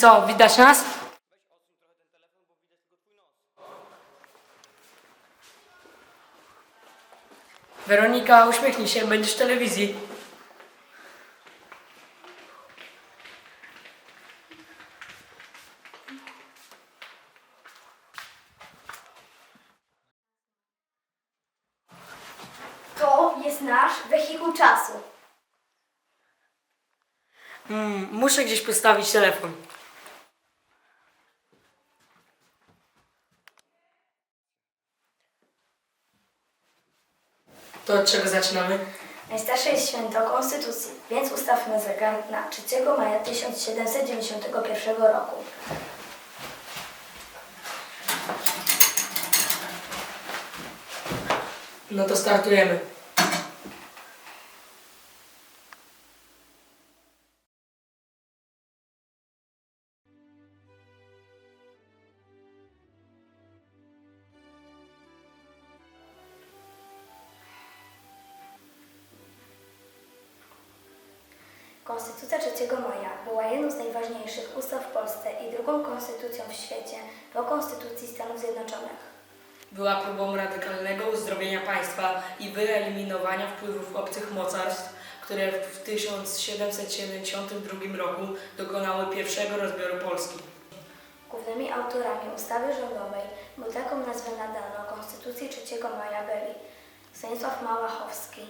Co, widać nas? Weronika, uśmiechnij się, będziesz w telewizji. To jest nasz wehikuł czasu. Mm, muszę gdzieś postawić telefon. Czego zaczynamy? Najstarsze jest święto Konstytucji, więc ustawmy zegar na 3 maja 1791 roku. No to startujemy. Konstytucja 3 maja była jedną z najważniejszych ustaw w Polsce i drugą konstytucją w świecie po Konstytucji Stanów Zjednoczonych. Była próbą radykalnego uzdrowienia państwa i wyeliminowania wpływów obcych mocarstw, które w 1772 roku dokonały pierwszego rozbioru Polski. Głównymi autorami ustawy rządowej, bo taką nazwę nadano Konstytucji 3 maja byli Stanisław Małachowski,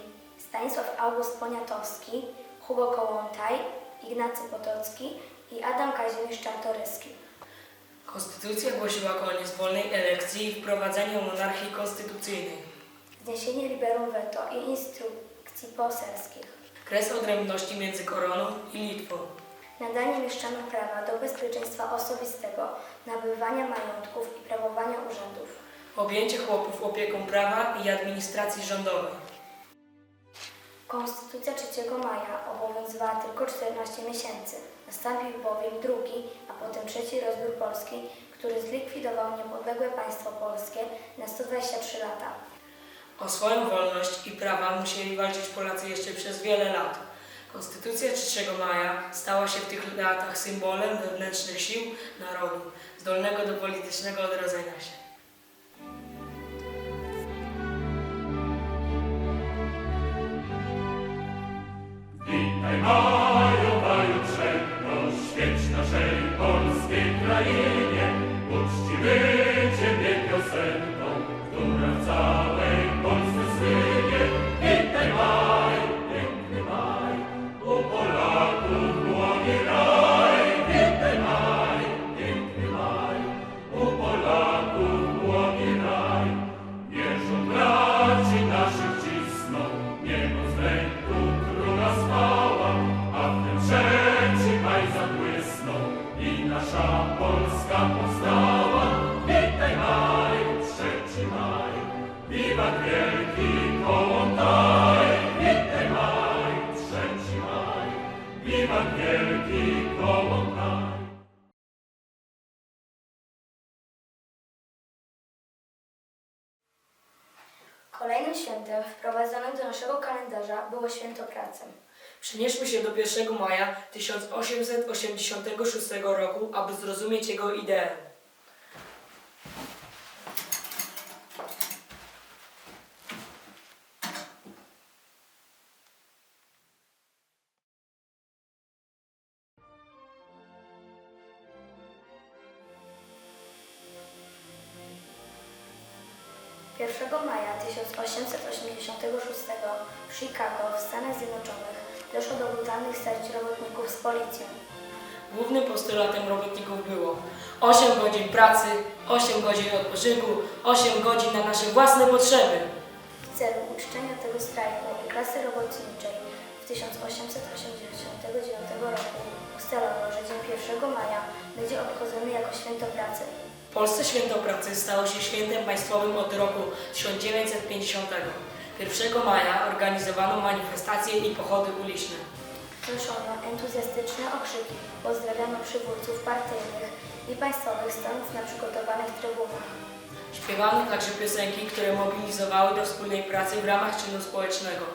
Stanisław August Poniatowski, Hugo Kołłątaj, Ignacy Potocki i Adam Kazimierz Czartoryski. Konstytucja głosiła koniec wolnej elekcji i wprowadzenie monarchii konstytucyjnej. Zniesienie liberum veto i instrukcji poselskich. Kres odrębności między koroną i Litwą. Nadanie mieszczanom prawa do bezpieczeństwa osobistego, nabywania majątków i prawowania urzędów. Objęcie chłopów opieką prawa i administracji rządowej. Konstytucja 3 maja obowiązywała tylko 14 miesięcy. Nastąpił bowiem drugi, a potem trzeci rozbiór Polski, który zlikwidował niepodległe państwo polskie na 123 lata. O swoją wolność i prawa musieli walczyć Polacy jeszcze przez wiele lat. Konstytucja 3 maja stała się w tych latach symbolem wewnętrznych sił narodu, zdolnego do politycznego odrodzenia się. Polskiej Kolejnym świętem wprowadzonym do naszego kalendarza było święto pracy. Przenieśmy się do 1 maja 1886 roku, aby zrozumieć jego ideę. Pierwszego maja 1886 w Chicago w Stanach Zjednoczonych doszło do brutalnych starć robotników z policją. Głównym postulatem robotników było 8 godzin pracy, 8 godzin odpoczynku, 8 godzin na nasze własne potrzeby. W celu uczczenia tego strajku i klasy robotniczej w 1889 roku ustalono, że dzień 1 maja będzie obchodzony jako święto pracy. W Polsce święto pracy stało się świętem państwowym od roku 1950. 1 maja organizowano manifestacje i pochody uliczne. Słyszono entuzjastyczne okrzyki, pozdrawiano przywódców partyjnych i państwowych stojąc na przygotowanych trybunach. Śpiewano także piosenki, które mobilizowały do wspólnej pracy w ramach czynu społecznego.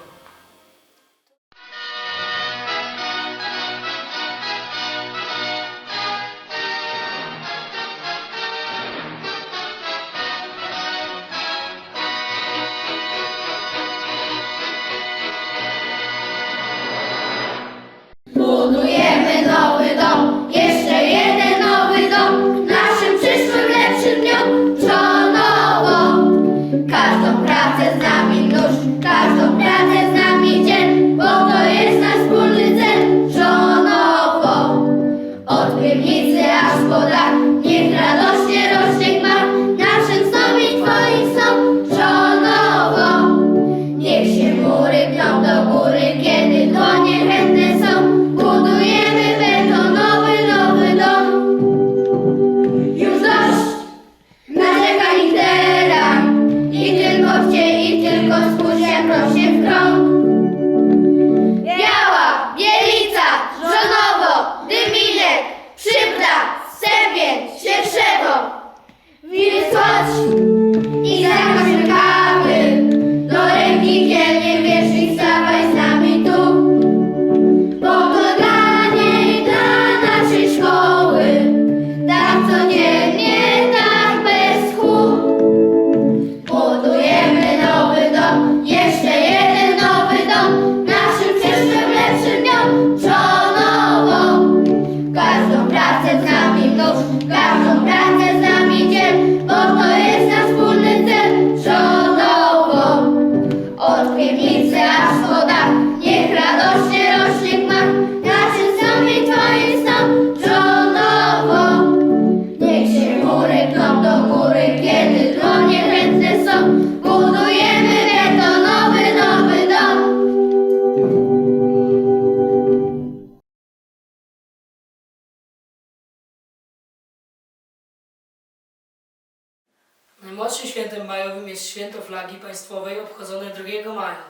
Majowym jest święto flagi państwowej obchodzone 2 maja.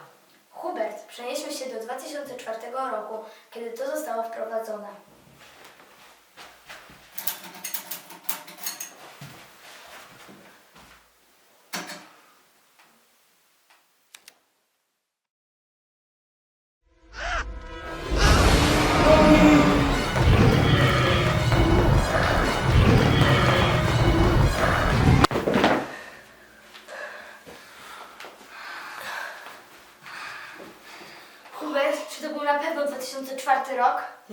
Hubert, przenieśmy się do 2004 roku, kiedy to zostało wprowadzone.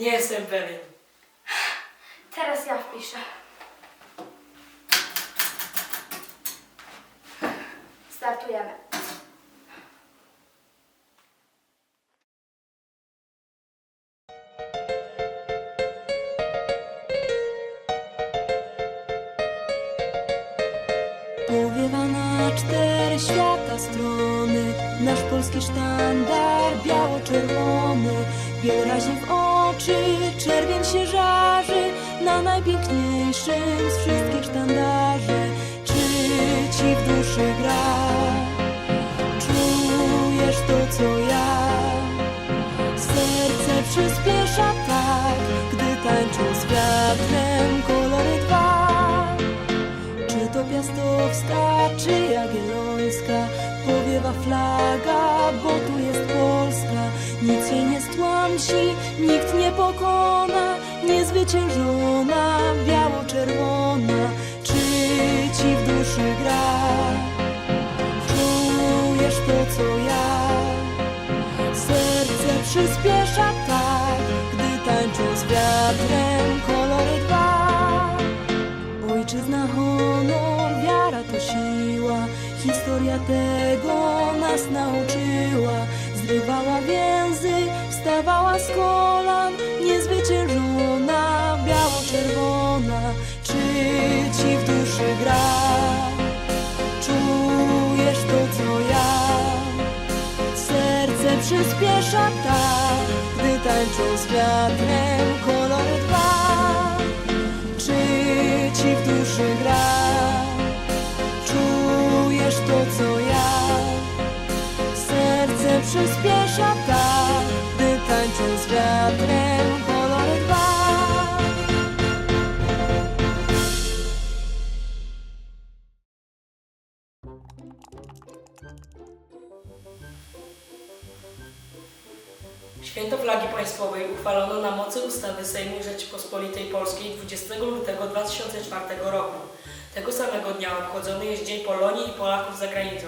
Nie jestem pewien. Teraz ja wpiszę. Startujemy. Co ja? Serce przyspiesza tak Gdy tańczą z wiatrem kolory dwa czy to piastowska, czy jagiellońska Powiewa flaga, bo tu jest Polska Nic jej nie stłamsi, nikt nie pokona Niezwyciężona, biało-czerwona Czy ci w duszy gra? Czujesz to, co przyspiesza tak Gdy tańczą z wiatrem kolory dwa Ojczyzna, honor, wiara to siła. Historia tego nas nauczyła. Zrywała więzy, wstawała z kolan, niezwyciężona, biało-czerwona. Czy ci w duszy gra? Czujesz to, co ja? Serce przyspiesza tańczą z wiatrem kolory dwa. Czy ci w duszy gra? Czujesz to, co ja? Serce przyspiesza państwowej uchwalono na mocy ustawy Sejmu Rzeczypospolitej Polskiej 20 lutego 2004 roku. Tego samego dnia obchodzony jest Dzień Polonii i Polaków za granicą.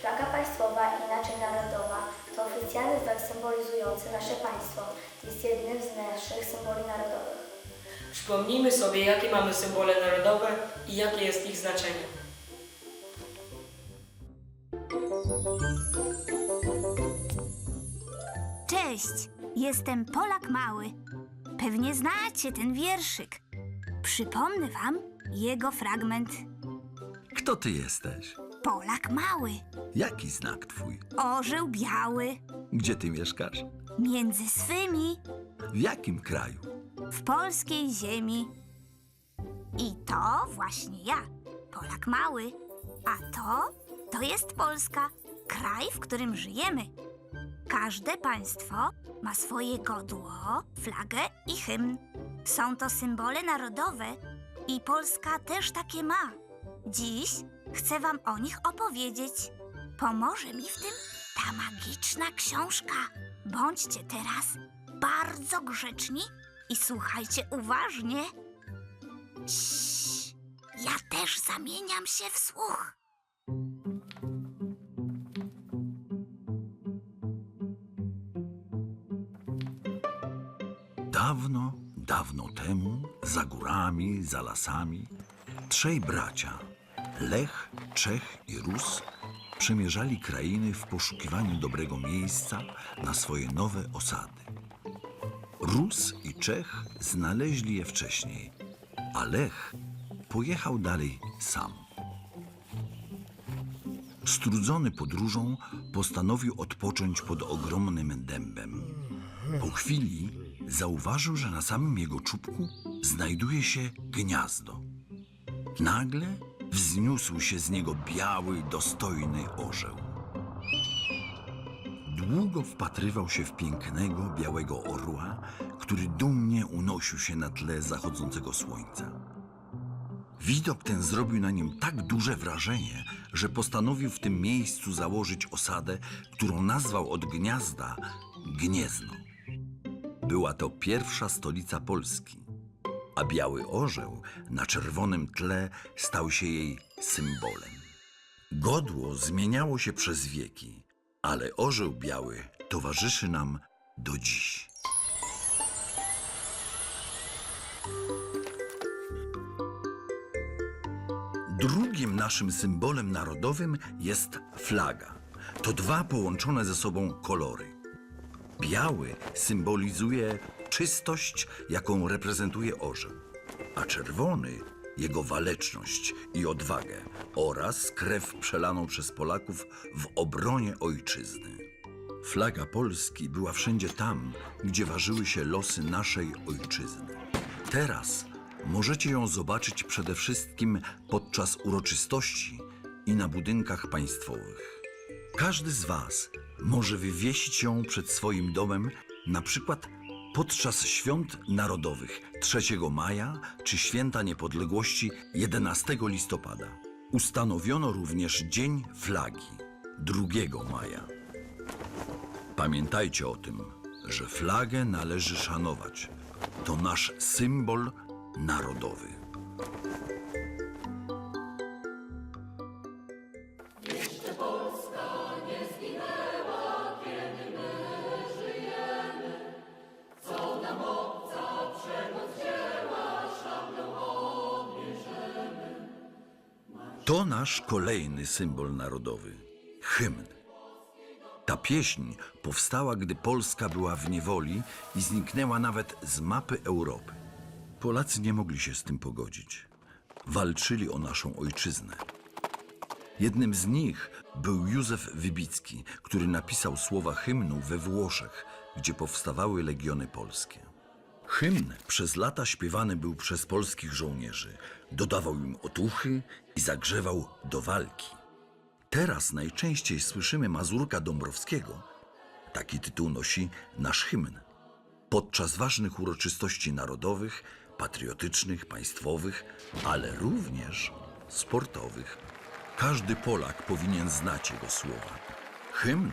Flaga państwowa, inaczej narodowa, to oficjalny znak symbolizujący nasze państwo. Jest jednym z naszych symboli narodowych. Przypomnijmy sobie, jakie mamy symbole narodowe i jakie jest ich znaczenie. Cześć, jestem Polak Mały. Pewnie znacie ten wierszyk. Przypomnę wam jego fragment. Kto ty jesteś? Polak mały, Jaki znak twój? orzeł biały, Gdzie ty mieszkasz? między swymi W jakim kraju? w polskiej ziemi. I to właśnie ja, Polak mały. A to, to jest Polska, kraj, w którym żyjemy. Każde państwo ma swoje godło, flagę i hymn. Są to symbole narodowe i Polska też takie ma. Dziś chcę wam o nich opowiedzieć. Pomoże mi w tym ta magiczna książka. Bądźcie teraz bardzo grzeczni i słuchajcie uważnie. Ciii, ja też zamieniam się w słuch. Dawno, dawno temu, za górami, za lasami, trzej bracia, Lech, Czech i Rus, przemierzali krainy w poszukiwaniu dobrego miejsca na swoje nowe osady. Rus i Czech znaleźli je wcześniej, a Lech pojechał dalej sam. Strudzony podróżą, postanowił odpocząć pod ogromnym dębem. Po chwili zauważył, że na samym jego czubku znajduje się gniazdo. Nagle wzniósł się z niego biały, dostojny orzeł. Długo wpatrywał się w pięknego, białego orła, który dumnie unosił się na tle zachodzącego słońca. Widok ten zrobił na nim tak duże wrażenie, że postanowił w tym miejscu założyć osadę, którą nazwał od gniazda Gniezno. Była to pierwsza stolica Polski, a biały orzeł na czerwonym tle stał się jej symbolem. Godło zmieniało się przez wieki, ale orzeł biały towarzyszy nam do dziś. Drugim naszym symbolem narodowym jest flaga. To dwa połączone ze sobą kolory. Biały symbolizuje czystość, jaką reprezentuje orzeł, a czerwony jego waleczność i odwagę oraz krew przelaną przez Polaków w obronie ojczyzny. Flaga Polski była wszędzie tam, gdzie ważyły się losy naszej ojczyzny. Teraz możecie ją zobaczyć przede wszystkim podczas uroczystości i na budynkach państwowych. Każdy z Was może wywiesić ją przed swoim domem, na przykład podczas świąt narodowych 3 maja czy święta niepodległości 11 listopada. Ustanowiono również Dzień Flagi 2 maja. Pamiętajcie o tym, że flagę należy szanować. To nasz symbol narodowy. To nasz kolejny symbol narodowy hymn. Ta pieśń powstała, gdy Polska była w niewoli i zniknęła nawet z mapy Europy. Polacy nie mogli się z tym pogodzić. Walczyli o naszą ojczyznę. Jednym z nich był Józef Wybicki, który napisał słowa hymnu we Włoszech, gdzie powstawały legiony polskie. Hymn przez lata śpiewany był przez polskich żołnierzy, dodawał im otuchy i zagrzewał do walki. Teraz najczęściej słyszymy Mazurka Dąbrowskiego. Taki tytuł nosi nasz hymn. Podczas ważnych uroczystości narodowych, patriotycznych, państwowych, ale również sportowych. Każdy Polak powinien znać jego słowa. Hymn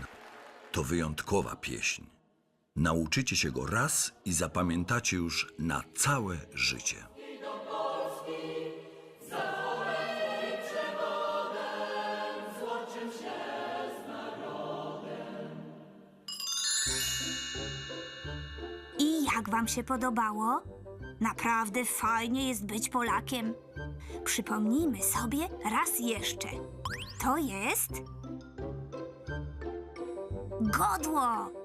to wyjątkowa pieśń. Nauczycie się go raz i zapamiętacie już na całe życie. I jak wam się podobało? Naprawdę fajnie jest być Polakiem. Przypomnijmy sobie raz jeszcze. To jest. Godło!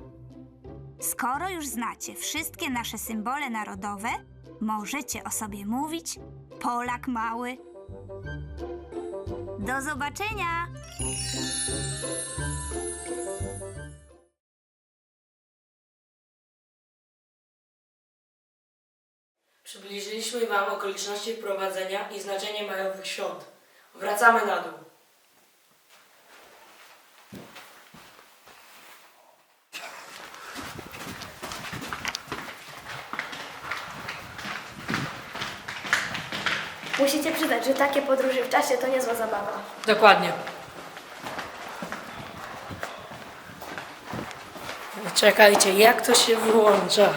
Skoro już znacie wszystkie nasze symbole narodowe, możecie o sobie mówić Polak mały. Do zobaczenia! Przybliżyliśmy Wam okoliczności wprowadzenia i znaczenie majowych świąt. Wracamy na dół. Musicie przyznać, że takie podróże w czasie to niezła zabawa. Dokładnie. Czekajcie, jak to się włącza?